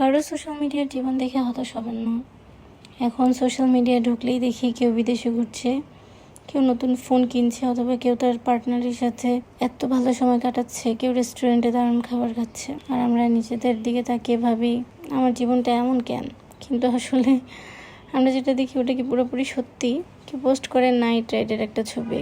কারও সোশ্যাল মিডিয়ার জীবন দেখে হতাশ হবেন না। এখন সোশ্যাল মিডিয়ায় ঢুকলেই দেখি কেউ বিদেশে ঘুরছে, কেউ নতুন ফোন কিনছে অথবা কেউ তার পার্টনারের সাথে এত ভালো সময় কাটাচ্ছে, কেউ রেস্টুরেন্টে দারুণ খাবার খাচ্ছে। আর আমরা নিজেদের দিকে তাকিয়ে ভাবি, আমার জীবনটা এমন কেন? কিন্তু আসলে আমরা যেটা দেখি ওটা কি পুরোপুরি সত্যি? কেউ পোস্ট করে নাইট রাইডের একটা ছবি,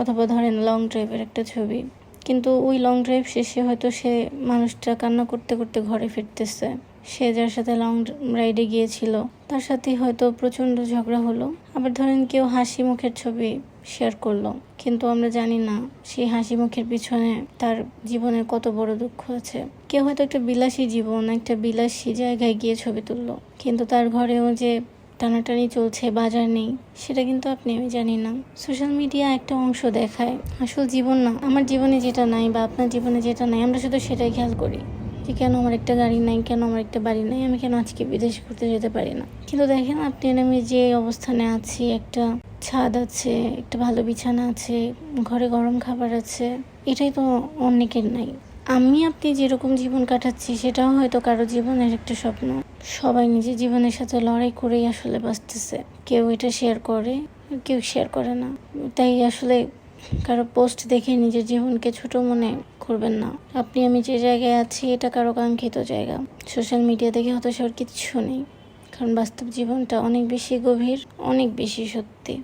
অথবা ধরেন লং ড্রাইভের একটা ছবি। কিন্তু ওই লং ড্রাইভ শেষে হয়তো সে মানুষটা কান্না করতে করতে ঘরে ফিরতেছে। সে যার সাথে লং রাইডে গিয়েছিল, তার সাথে হয়তো প্রচণ্ড ঝগড়া হলো। আবার ধরেন কেউ হাসি মুখের ছবি শেয়ার করল। কিন্তু আমরা জানি না সেই হাসি মুখের পিছনে তার জীবনের কত বড় দুঃখ আছে। কেউ হয়তো একটা বিলাসী জীবন, একটা বিলাসী জায়গায় গিয়ে ছবি তুললো। কিন্তু তার ঘরেও যে টানাটানি চলছে, বাজার নেই, সেটা কিন্তু আপনি, আমি জানি না। সোশ্যাল মিডিয়া একটা অংশ দেখায়, আসল জীবন না, আমার জীবনে যেটা নাই বা আপনার জীবনে যেটা নাই, আমরা শুধু সেটাই খেয়াল করি যে কেন আমার একটা গাড়ি নাই, কেন আমার একটা বাড়ি নাই, আমি কেন আজকে বিদেশ ঘুরতে যেতে পারি না। কিন্তু দেখেন, আপনি আমি যে অবস্থানে আছি, একটা ছাদ আছে, একটা ভালো বিছানা আছে, ঘরে গরম খাবার আছে, এটাই তো অনেকের নাই। আমি আপনি যেরকম জীবন কাটাচ্ছি, সেটাও হয়তো কারও জীবনের একটা স্বপ্ন। সবাই নিজের জীবনের সাথে লড়াই করেই আসলে বাঁচতেছে। কেউ এটা শেয়ার করে, কেউ শেয়ার করে না। তাই আসলে কারও পোস্ট দেখে নিজের জীবনকে ছোট মনে করবেন না। আপনি আমি যে জায়গায় আছি, এটা কারও কাঙ্ক্ষিত জায়গা। সোশ্যাল মিডিয়া দেখে হতাশার কিচ্ছু নেই। কারণ বাস্তব জীবনটা অনেক বেশি গভীর, অনেক বেশি সত্যি।